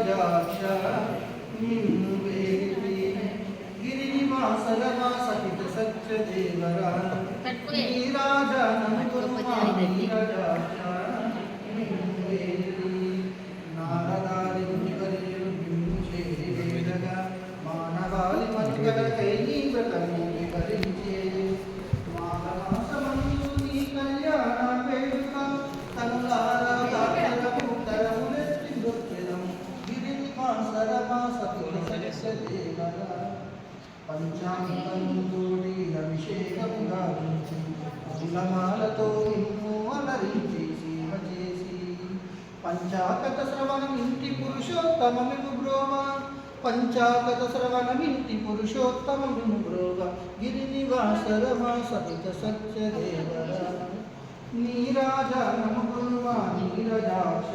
నీరజాక్ష నిన్ను వేడి గిరినివాసరమా సహిత సత్యదేవరా గిరినివాసరమా సతిల సత్యదేవర పంచామృతముతోడి అభిషేకముగా ఉంచి పూలమాలతో నిన్ను అలరించి సేవ చేసి పంచాకత శ్రవణమింటి పురుషోత్తమమిగు బ్రోవ పంచాకత శ్రవణమింటి పురుషోత్తమమిగు బ్రోవ గిరినివాసరమా సహిత సత్యదేవర నీరాజ నమగురువా నీరజాక్ష